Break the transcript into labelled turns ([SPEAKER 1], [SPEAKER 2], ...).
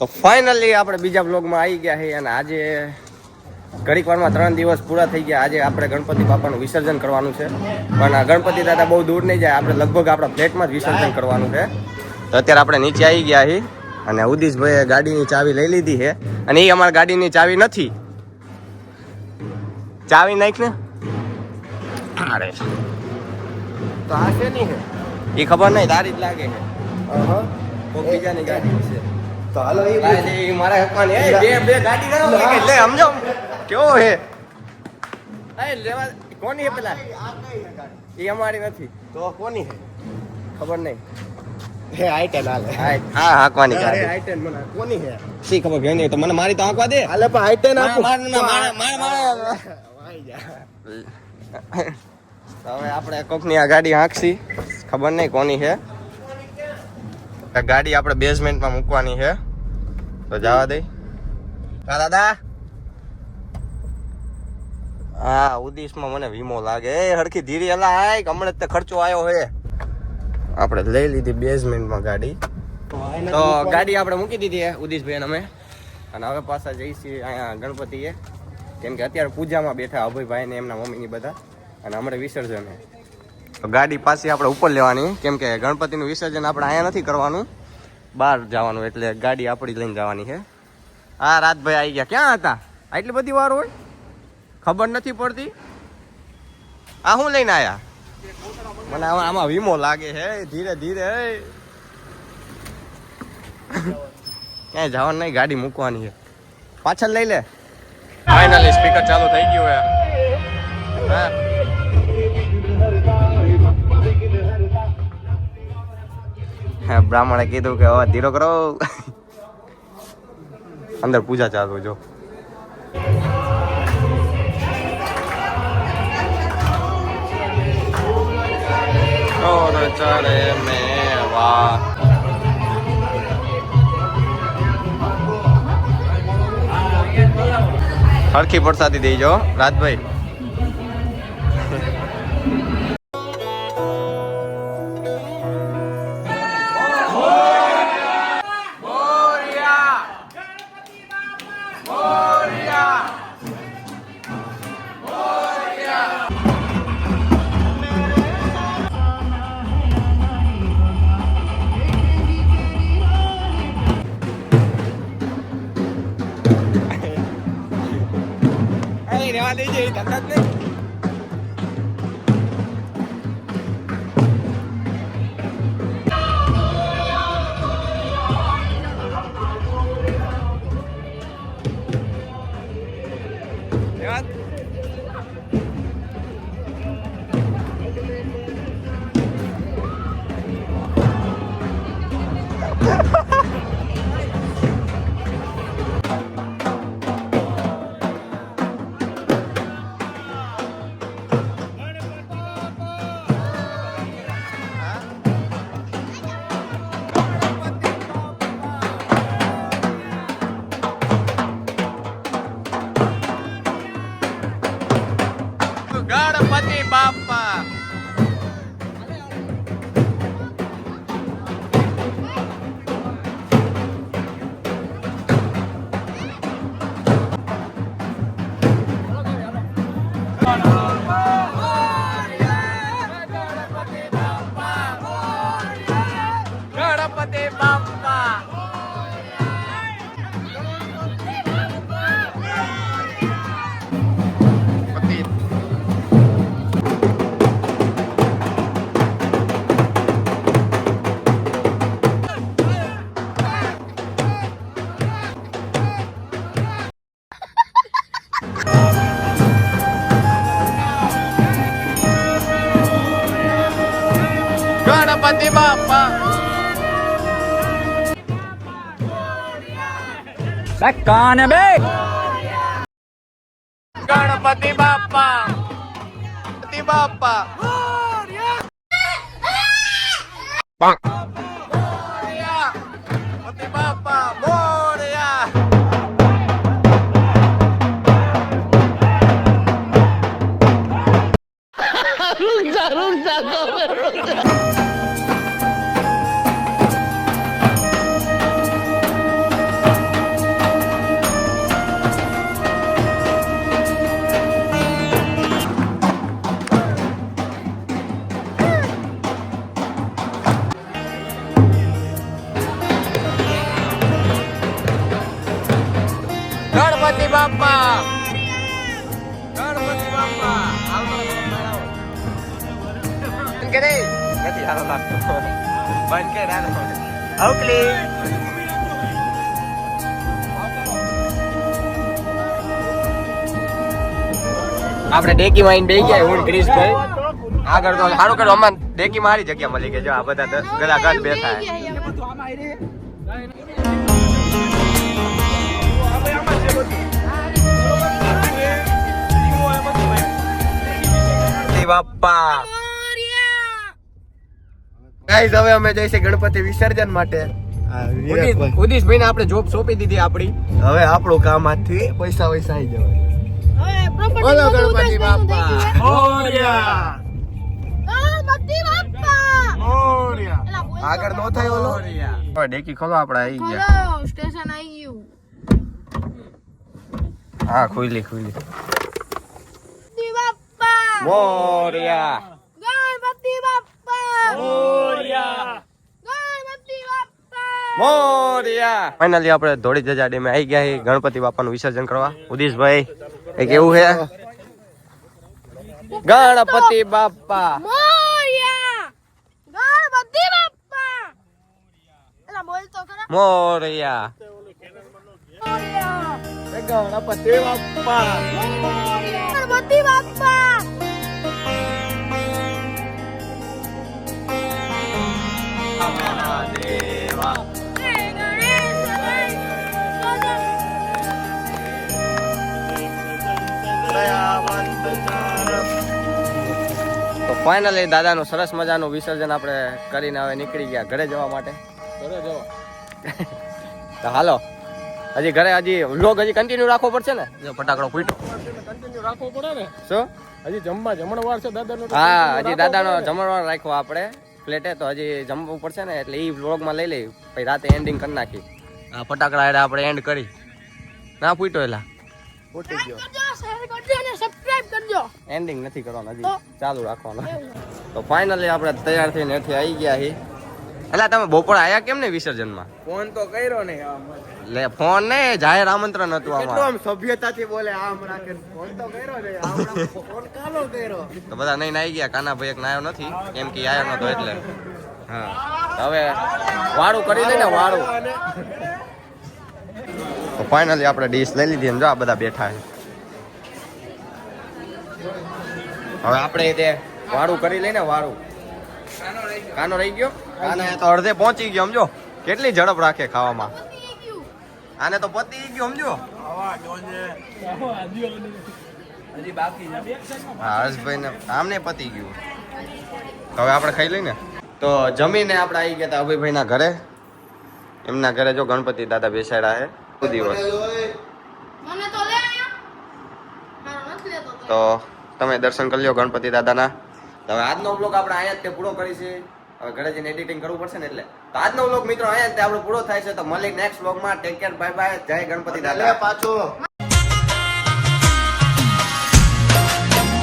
[SPEAKER 1] તો ફાઇનલી આપણે બીજા બ્લોગમાં આવી ગયા છે અને આજે ઘડીક વારમાં ત્રણ દિવસ પૂરા થઈ ગયા. આજે આપણે ગણપતિ બાપાનું વિસર્જન કરવાનું છે. પણ ગણપતિ દાદા બહુ દૂર નહીં જાય. આપણે લગભગ આપણા ફ્લેટમાં જ વિસર્જન કરવાનું છે. તો અત્યારે આપણે નીચે આવી ગયા છીએ અને ઉદીશભાઈએ ગાડીની ચાવી લઈ લીધી છે. અને એ અમારી ગાડીની ચાવી નથી. ચાવી નાખ ને. અરે. તો આ છે? નહીં એ ખબર નહીં તારી જ લાગે છે. બીજાની ગાડી છે.
[SPEAKER 2] તો હાલો એ
[SPEAKER 1] મારા હકવાની એ બે બે ગાડી ના લે સમજો. કેવો હે? એ લેવા કોની હે પેલા? એ અમારી નથી.
[SPEAKER 2] તો કોની હે?
[SPEAKER 1] ખબર નહીં.
[SPEAKER 2] હે આઈટેન હાલે.
[SPEAKER 1] હા હા હાંકવાની ગાડી
[SPEAKER 2] આઈટેન મને. કોની હે?
[SPEAKER 1] શી ખબર નહીં તો મને મારી તો હાંકવા દે.
[SPEAKER 2] હાલે પણ આઈટેન આપો.
[SPEAKER 1] માર માર માર
[SPEAKER 2] વાઈ જા.
[SPEAKER 1] હવે આપણે કોકની આ ગાડી હાંકશી. ખબર નહીં કોની છે ગાડી આપણે બેઝમેન્ટમાં મૂકવાની છે. તો જવા દઈ હા, દાદા. હા ઉદીશમાં મને વીમો લાગે. એ હરખી ધીરી હલા આય હમણાં તે ખર્ચો આવ્યો હે આપણે લઈ લીધી બેઝમેન્ટમાં ગાડી. તો ગાડી આપણે મૂકી દીધી ઉદીશભાઈ અમે. અને હવે પાછા જઈશી અહીંયા ગણપતિએ. કેમ કે અત્યારે પૂજામાં બેઠા અભયભાઈ ને એમના મમ્મીની બધા. અને હમણાં વિસર્જન છે. તો ગાડી પાછી આપણે ઉપર લેવાની. કેમ કે ગણપતિનું વિસર્જન આપણે અહીંયા નથી કરવાનું. બહાર જવાનું એટલે ગાડી આપણી લઈને જવાની છે. હા, રાતભાઈ આવી ગયા. ક્યાં હતા? આટલી બધી વાર હોય? ખબર નથી પડતી. આ શું લઈને આયા? મને આમાં વીમો લાગે છે. ધીરે ધીરે. ક્યાંય જવાનું નહીં, ગાડી મૂકવાની છે. પાછળ લઈ લે. ફાઇનલી સ્પીકર ચાલુ થઈ ગયું હે હા. બ્રાહ્મણે કીધું કે હવે ધીરો કરો. અંદર પૂજા ચાલુ જો. ચડે મેવા. હરખી પ્રસાદી દેજો રાજભાઈ. એ રેવા દેજે એ ગણપતિ બાપા. ગણપતિ ગણપતિ બાપા
[SPEAKER 3] કાન બે
[SPEAKER 1] ગણપતિ બાપા ગણપતિ બાપા ગણપતિ બાપા મોરયા ગણપતિ બાપા ગણપતિ બાપા હાલ મારો ગણપતિ બાપા. ગણપતિ બાપા. નથી હાલો લાગતો બંધ કરે હાલો. અવકલી. આપણે ડેકી માં બે ગયા હું ક્રિશભાઈ આગળ તો સારું કર્યું અમાર ડેકી મારી જગ્યા મળી ગઈ જો આ બધા ગલા ગઢ બેઠા છે. ગાઈઝ હવે અમે જઈશું ગણપતિ વિસર્જન માટે. ઉદીશભાઈ ને આપણે જોબ સોંપી દીધી આપણી. હવે આપણું કામ આજથી પૈસા વૈસા આવી જવા બોલો ગણપતિ બાપા. આગળ નો થાય ઓલો. હવે ડેકી ખોલો આપણે આવી ગયા.
[SPEAKER 4] સ્ટેશન આવી ગયું.
[SPEAKER 1] હા ખુલી ખુલી
[SPEAKER 4] ગણપતિ
[SPEAKER 1] મોરિયા!
[SPEAKER 4] ગણપતિ બાપ્પા! ગણપતિ
[SPEAKER 1] મોરિયા! ફાઇનલી આપણે ધોળી જજા ડેમે આવી ગયા છીએ ગણપતિ બાપાનું વિસર્જન કરવા. ઉદીશભાઈ એ કેવું છે ગણપતિ બાપા
[SPEAKER 4] મોરિયા! ગણપતિ બાપ્પા! એલા બોલ તો ખરા.
[SPEAKER 1] મોરિયા
[SPEAKER 4] મોરિયા!
[SPEAKER 2] ગણપતિ બાપ્પા
[SPEAKER 4] ગણપતિ બાપ્પા
[SPEAKER 1] તો ફાઇનલી દાદાનું સરસ મજાનું વિસર્જન આપણે કરીને હવે નીકળી ગયા ઘરે જવા માટે. તો હાલો. હજી ઘરે હજી વ્લોગ હજી કન્ટિન્યુ રાખવો પડશે ને? જો ફટાકડો ફૂટ્યો.
[SPEAKER 2] કન્ટિન્યુ રાખવો પડે ને?
[SPEAKER 1] શું?
[SPEAKER 2] હજી જમવા જમણવાર છે દાદાનો
[SPEAKER 1] હા હજી દાદાનો જમણવાર રાખ્યો આપણે ફ્લેટે તો હજી જમવું પડશે ને એટલે એ વ્લોગમાં લઈ લઈ પછી રાતે એન્ડિંગ કરી નાખી. આ ફટાકડા એટલે આપણે એન્ડ કરી. ના ફૂટ્યો એલા?
[SPEAKER 2] ફૂટી ગયો.
[SPEAKER 1] એન્ડિંગ નથી કરવાનું હજી ચાલુ રાખવાનું. તો ફાઇનલી આપણે તૈયાર થઈને એથી આવી ગયા છીએ. એટલે તમે બપોર આયા કેમ ને વિસર્જનમાં?
[SPEAKER 2] ફોન તો કર્યો ને
[SPEAKER 1] લે ફોન ને જાહેર આમંત્રણ હતું
[SPEAKER 2] કેટલું
[SPEAKER 1] આમાં
[SPEAKER 2] આમ સભ્યતાથી બોલે આમ રાખે. ફોન તો કર્યો ને આમ ફોન કાલો કર્યો?
[SPEAKER 1] તો બધા નહીં નાઈ ગયા કાનાભાઈ એક નાયો નથી કેમ કે આયો નતો એટલે. હા. હવે વાળું કરી દે ને વાળું. તો ફાઇનલી આપણે ડીશ લઈ લીધી એમ જો આ બધા બેઠા છે. હવે આપણે તે વાળું કરી લઈને વાળું. કાનો રહી ગયો? કાનો તો અડધે પહોંચી ગયો સમજો? કેટલી ઝડપ રાખે ખાવામાં? આને તો પતી ગયો સમજો? હા હર્ષભાઈ ને આમને પતી ગયું. તો હવે આપણે ખાઈ લઈને? તો જમીને આપણે આવી ગયા હતા અભયભાઈ ના ઘરે. એમના ઘરે જો ગણપતિ દાદા બેસાડ્યા છે. દિવસ?
[SPEAKER 4] તો લે
[SPEAKER 1] તમે દર્શન કરી લ્યો ગણપતિ દાદાના. તો હવે આજનો બ્લોગ આપણે અહીંયા જ તે પૂરો કરીશું. ઘરે જઈને એડિટિંગ કરવું પડશે ને એટલે. તો આજનો વ્લોગ મિત્રો અહીંયા આપણો પૂરો થાય છે. તો મળી નેક્સ્ટ વ્લોગમાં ટેક કેર બાય બાય જય ગણપતિ દાદા.
[SPEAKER 2] પાછો.